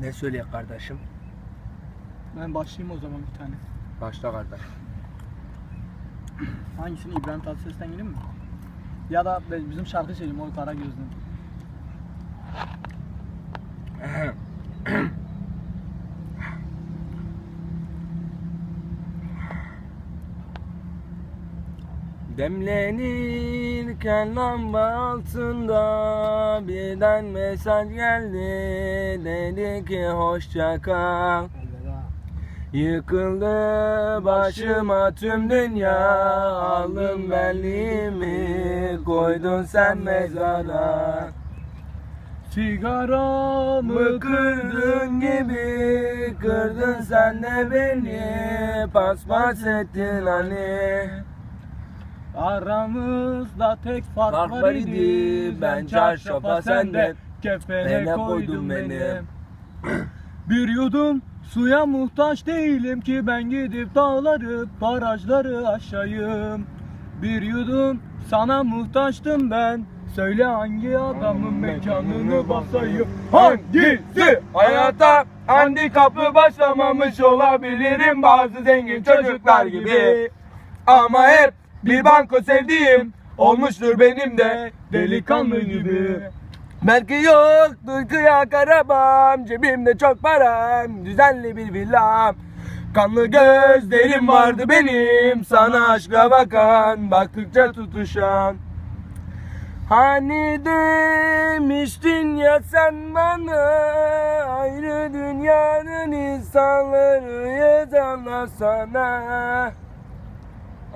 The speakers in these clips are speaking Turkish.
Ne söyleyek kardeşim? Ben başlayayım o zaman bir tane. Başla kardeş. Hangisini İbrahim Tatlıses'ten gireyim mi? Ya da bizim şarkı söyleyeyim o kara gözlü. Demlenirken lamba altında birden mesaj geldi. Dedi ki hoşça kal. Yıkıldı başıma tüm dünya. Aldın benliğimi koydun sen mezara. Sigaramı kırdın gibi Kırdın sen de beni. Paspas ettin hani Aramızda tek fark, Fark var idi. ben çarşafa senden, Kefene beni. beni. Bir yudum suya muhtaç değilim ki ben gidip dağları, barajları aşayım. Bir yudum sana muhtaçtım ben. Söyle hangi adamın mekanını basayım? Hangisi? Hayata handikaplı başlamamış olabilirim Bazı zengin çocuklar gibi Ama hep bir banko sevdiğim Olmuştur benim de. Delikanlı gibi. Belki yoktur kıyak arabam Cebimde çok param Düzenli bir villam. Kanlı gözlerim vardı benim Sana aşka bakan Baktıkça tutuşan. Hani demiştin ya sen bana Ayrı dünyanın insanları anla sana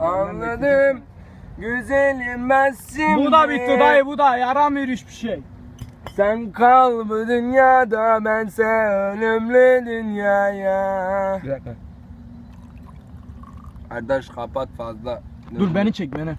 Anladım. Güzelim ben şimdi Bu da bitti dayı bu da yaramıyor hiçbir şey. Sen kal bu dünyada bense ölümlü dünyaya. Bir dakika. Kardeş kapat fazla. Dur beni çek beni.